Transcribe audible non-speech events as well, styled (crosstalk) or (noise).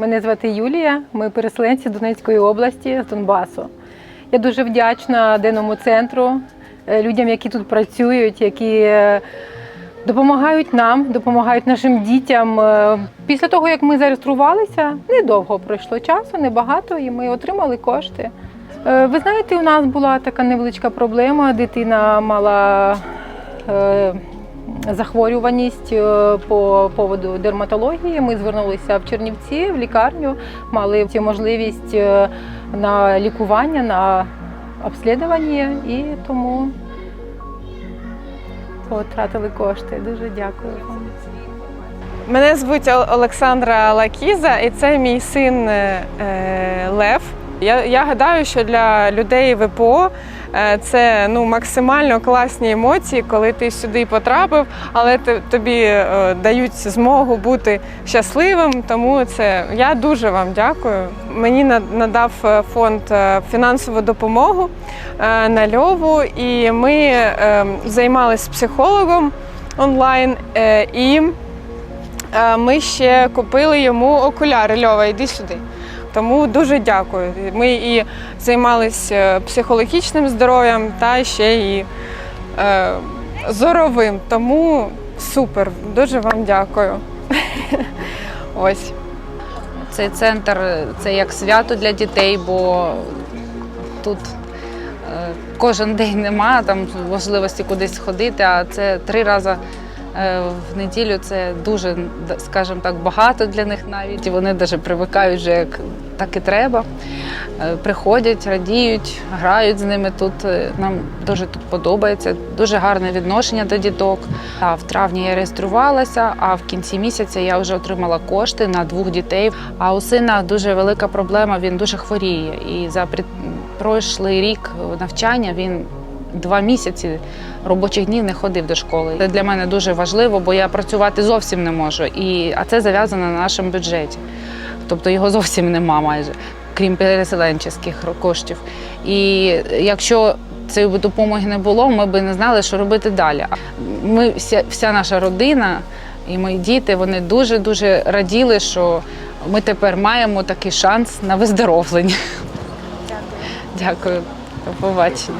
Мене звати Юлія. Ми переселенці Донецької області з Донбасу. Я дуже вдячна денному центру, е, людям, які тут працюють, які е, допомагають нам, допомагають нашим дітям. Е, Після того, як ми зареєструвалися, недовго пройшло часу, небагато, і ми отримали кошти. Ви знаєте, у нас була така невеличка проблема. Дитина мала захворюваність е, по поводу дерматології. Ми звернулися в Чернівці в лікарню, мали можливість е, на лікування, на обслідування і тому потратили кошти. Дуже дякую. Мене звуть Олександра Лакіза, і це мій син е, Лев. Я, я гадаю, що для людей ВПО е, це ну, максимально класні емоції, коли ти сюди потрапив, але тобі е, дають змогу бути щасливим. Тому це я дуже вам дякую. Мені на- надав е, фонд фінансову допомогу на льову, і ми займалися психологом онлайн. і Ми ще купили йому окуляри. Льова, йди сюди. Тому дуже дякую. Ми і займалися психологічним здоров'ям та ще і е, зоровим. Тому супер, дуже вам дякую. (laughs) Ось. Цей центр це як свято для дітей, бо тут е, кожен день немає там можливості кудись ходити, а це три рази е, в неділю це дуже, скажімо так, багато для них навіть. І вони навіть привикають вже як так і треба. Е, Приходять, радіють, грають з ними тут. Е, Нам дуже тут подобається. Дуже гарне відношення до діток. А в травні я реєструвалася, а в кінці місяця я вже отримала кошти на двох дітей. А у сина дуже велика проблема, він дуже хворіє. І за пройшлий рік навчання він два місяці робочих днів не ходив до школи. Це для мене дуже важливо, бо я працювати зовсім не можу. І, а це зав'язано на нашому бюджеті. Тобто його зовсім нема майже, крім переселенчих коштів. І якщо цієї допомоги не було, ми б не знали, що робити далі. Ми вся, вся наша родина і мої діти вони дуже дуже раділи, що ми тепер маємо такий шанс на виздоровлення. Дякую. Дякую. До побачення.